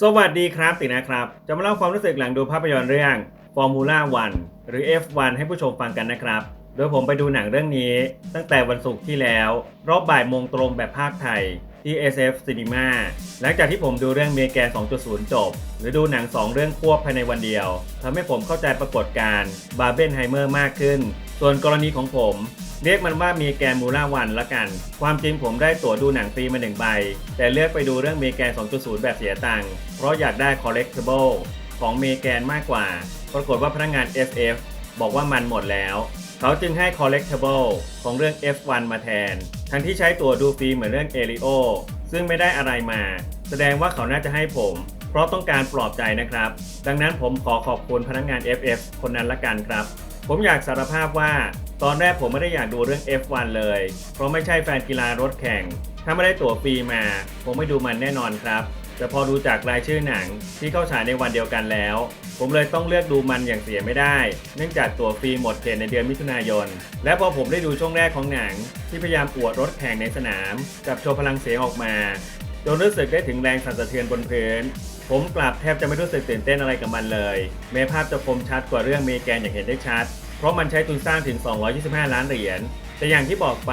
สวัสดีครับตินะครับ จะมาเล่าความรู้สึกหลังดูภาพยนตร์เรื่อง Formula 1 หรือ F1 ให้ผู้ชมฟังกันนะครับ โดยผมไปดูหนังเรื่องนี้ ตั้งแต่วันศุกร์ที่แล้ว รอบบ่ายโมงตรงแบบภาคไทย ที่ SF Cinema หลังจากที่ผมดูเรื่องเมแกน2.0 จบ หรือดูหนัง 2 เรื่องควบภายในวันเดียวทำให้ผมเข้าใจปรากฏการณ์บาร์เบนไฮเมอร์มากขึ้น ส่วนกรณีของผม เรียกมันว่าเมแกนมูล่าวันละกัน ความจริงผมได้ตั๋วดูหนังฟรีมาหนึ่งใบ แต่เลือกไปดูเรื่องเมแกน 2.0 แบบเสียตังค์เพราะอยากได้ collectible ของเมแกนมากกว่า ปรากฏว่าพนักงาน SF บอกว่ามันหมดแล้ว เขาจึงให้ collectible ของเรื่อง F1 มาแทน ทั้งที่ใช้ตั๋วดูฟรีเหมือนเรื่อง e l i o ซึ่งไม่ได้อะไรมา แสดงว่าเขาน่าจะให้ผม เพราะต้องการปลอบใจนะครับ ดังนั้นผมขอขอบคุณพนักงาน FF คนนั้นละกันครับ ผมอยากสารภาพว่า ตอนแรกผมไม่ได้อยากดูเรื่อง F1 เลย เพราะไม่ใช่แฟนกีฬารถแข่ง ถ้าไม่ได้ตั๋วฟรีมา ผมไม่ดูมันแน่นอนครับ แต่พอดูจากรายชื่อหนังที่เข้าฉายในวันเดียวกันแล้ว ผมเลยต้องเลือกดูมันอย่างเสียไม่ได้ เนื่องจากตั๋วฟรีหมดเขตในเดือนมิถุนายน และพอผมได้ดูช่วงแรกของหนัง ที่พยายามอวดรถแข่งในสนาม กับโชว์พลังเสียงออกมาจนรู้สึกได้ถึงแรงสั่นสะเทือนบนพื้น ผมกลับแทบจะไม่รู้สึกตื่นเต้นอะไรกับมันเลย แม้ภาพจะคมชัดกว่าเรื่องเมแกนอย่างเห็นได้ชัด เพราะมันใช้ทุนสร้างถึง 225 ล้านเหรียญ แต่อย่างที่บอกไป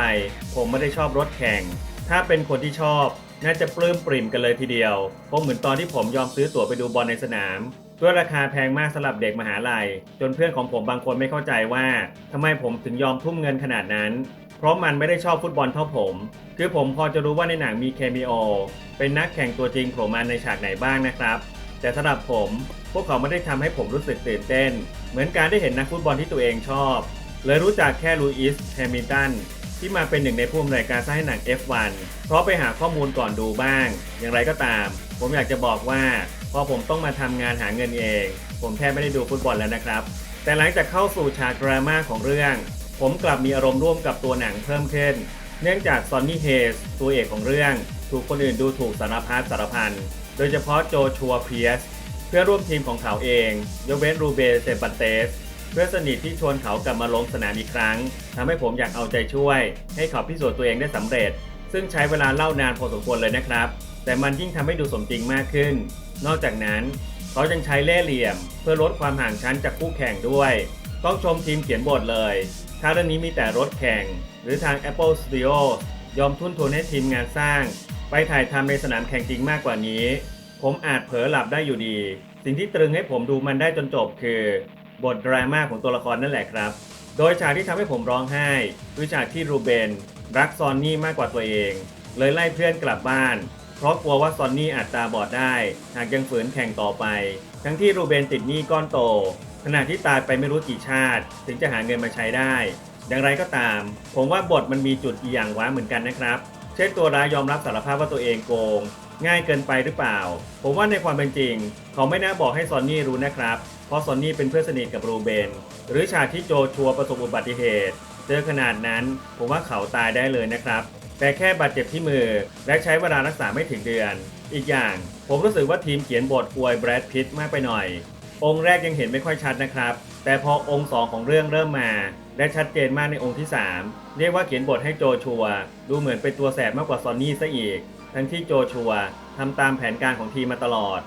ผมไม่ได้ชอบรถแข่ง ถ้าเป็นคนที่ชอบ น่าจะปลื้มปริ่มกันเลยทีเดียว เพราะเหมือนตอนที่ผมยอมซื้อตั๋วไปดูบอลในสนามด้วยราคาแพงมากสำหรับเด็กมหาลัย จนเพื่อนของผมบางคนไม่เข้าใจว่าทำไมผมถึงยอมทุ่มเงินขนาดนั้น เพราะมันไม่ได้ชอบฟุตบอลเท่าผม คือผมพอจะรู้ว่าในหนังมีเคมีโอเป็นนักแข่งตัวจริงโผล่มาในฉากไหนบ้างนะครับ แต่สำหรับผม พวกเขาไม่ได้ทำให้ผมรู้สึกตื่นเต้น เหมือนการได้เห็นนักฟุตบอลที่ตัวเองชอบ เลยรู้จักแค่ลูอิสแฮมิลตันที่มาเป็นหนึ่งในผู้อำนวยการสร้างให้หนัง F1 เพราะไปหาข้อมูลก่อนดูบ้าง อย่างไรก็ตาม ผมอยากจะบอกว่า พอผมต้องมาทำงานหาเงินเอง ผมแทบไม่ได้ดูฟุตบอลแล้วนะครับ แต่หลังจากเข้าสู่ฉากดราม่าของเรื่อง ผมกลับมีอารมณ์ร่วมกับตัวหนังเพิ่มขึ้น เนื่องจากซอนนี่เฮสตัวเอกของเรื่อง ถูกคนอื่นดูถูกสารพัดสารพัน โดยเฉพาะโจชัวเพียสเพื่อร่วมทีมของเขาเอง ยกเว้นรูเบเซบันเตส เพื่อนสนิทที่ชวนเขากลับมาลงสนามอีกครั้งทำให้ผมอยากเอาใจช่วย ให้เขาพิสูจน์ตัวเองได้สำเร็จ ซึ่งใช้เวลาเล่านานพอสมควรเลยนะครับ แต่มันยิ่งทำให้ดูสมจริงมากขึ้น นอกจากนั้น เขายังใช้เล่ห์เหลี่ยม เพื่อลดความห่างชั้นจากคู่แข่งด้วย ต้องชมทีมเขียนบทเลย ถ้าเรื่องนี้มีแต่รถแข่ง หรือทาง Apple Studio ยอมทุ่นทุนให้ทีมงานสร้าง ไปถ่ายทำในสนามแข่งจริงมากกว่านี้ ผมอาจเผลอหลับได้อยู่ดี สิ่งที่ตรึงให้ผมดูมันได้จนจบคือ บทดราม่าของตัวละครนั่นแหละครับ โดยฉากที่ทำให้ผมร้องไห้คือฉากที่รูเบน รักซอนนี่มากกว่าตัวเอง เลยไล่เพื่อนกลับบ้าน เพราะกลัวว่าซอนนี่อาจตาบอดได้ หากยังฝืนแข่งต่อไป ทั้งที่รูเบนติดหนี้ก้อนโต ขณะที่ตายไปไม่รู้กี่ชาติ ถึงจะหาเงินมาใช้ได้ อย่างไรก็ตาม ผมว่าบทมันมีจุดอีอย่างว้าเหมือนกันนะครับ เช่นตัวร้ายยอมรับสารภาพว่าตัวเองโกง ง่ายเกินไปหรือเปล่า ผมว่าในความเป็นจริง เขาไม่น่าบอกให้ซอนนี่รู้นะครับ เพราะซอนนี่เป็นเพื่อนสนิทกับรูเบน หรือฉากที่โจชัวประสบอุบัติเหตุ เจอขนาดนั้น ผมว่าเขาตายได้เลยนะครับ แต่แค่บาดเจ็บที่มือ และใช้เวลารักษาไม่ถึงเดือน อีกอย่าง ผมรู้สึกว่าทีมเขียนบทอวยแบรดพิตต์มากไปหน่อย องค์แรกยังเห็นไม่ค่อยชัดนะครับ แต่พอองค์สองของเรื่องเริ่มมา และชัดเจนมากในองค์ที่ 3 เรียกว่าเขียนบทให้โจชัว ดูเหมือนเป็นตัวแสบมากกว่าซอนนี่ซะอีก ทั้งที่โจชัวทำตามแผนการของทีมมาตลอด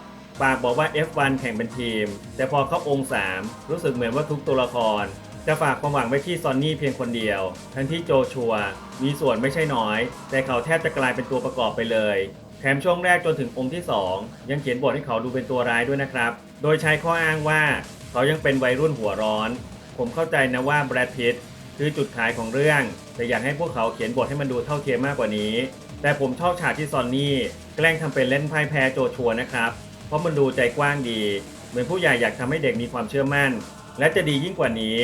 ปากบอกว่า F1 แข่งเป็นทีม แต่พอเข้าองค์ 3 รู้สึกเหมือนว่าทุกตัวละคร จะฝากความหวังไว้ที่ซอนนี่เพียงคนเดียว ทั้งที่โจชัวมีส่วนไม่ใช่น้อย แต่เขาแทบจะกลายเป็นตัวประกอบไปเลย แถมช่วงแรกจนถึงองค์ที่ 2 ยังเขียนบทให้เขาดูเป็นตัวร้ายด้วยนะครับ โดยใช้ข้ออ้างว่าเขายังเป็นวัยรุ่นหัวร้อน ผมเข้าใจนะว่าแบรดพิตคือจุดขายของเรื่อง แต่อยากให้พวกเขาเขียนบทให้มันดูเท่าเทียมมากกว่านี้ แต่ผมชอบฉากที่ซอนนี่แกล้งทำเป็นเล่นไพ่แพ้โจชัวนะครับ เพราะมันดูใจกว้างดี เหมือนผู้ใหญ่อยากทำให้เด็กมีความเชื่อมั่น และจะดียิ่งกว่านี้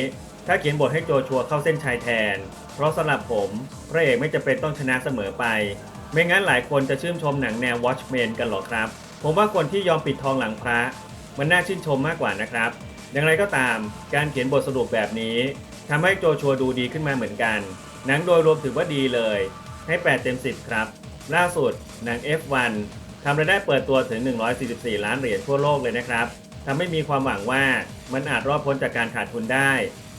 ถ้าเขียนบทให้โจชัวเข้าเส้นชัยแทน เพราะสำหรับผมพระเอกไม่จะเป็นต้องชนะเสมอไป ไม่งั้นหลายคนจะชื่นชมหนังแนว Watchmen กันหรอครับ ผมว่าคนที่ยอมปิดทองหลังพระ มันน่าชื่นชมมากกว่านะครับ อย่างไรก็ตาม การเขียนบทสรุปแบบนี้ทำให้โจชัวดูดีขึ้นมาเหมือนกัน หนังโดยรวมถือว่าดีเลย ให้ 8 เต็ม 10 ครับ ล่าสุดหนัง F1 ทำรายได้เปิดตัวถึง 144 ล้านเหรียญทั่วโลกเลยนะครับทำให้มีความหวังว่ามันอาจรอดพ้นจากการขาดทุนได้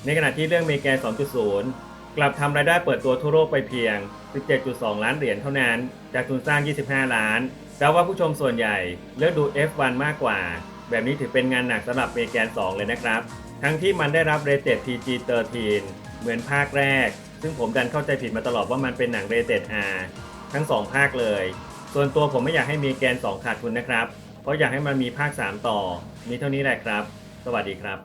ในขณะที่เรื่องเมแกน2.0 กลับทำรายได้เปิดตัวทั่วโลกไปเพียง 17.2 ล้านเหรียญเท่านั้น จากทุนสร้าง 25 ล้านแต่ว่าผู้ชมส่วนใหญ่เลือกดู F1 มากกว่า แบบนี้ถือเป็นงานหนักสำหรับเมแกน 2 เลยนะครับ ทั้งที่มันได้รับเรเต TG13 เหมือนภาคแรก ซึ่งผมดันเข้าใจผิดมาตลอดว่ามันเป็นหนังเรเต R ทั้ง 2 ภาคเลย ส่วนตัวผมไม่อยากให้มีแกน 2 ขาดทุนนะครับ เพราะอยากให้มันมีภาค 3 ต่อ มีเท่านี้แหละครับ สวัสดีครับ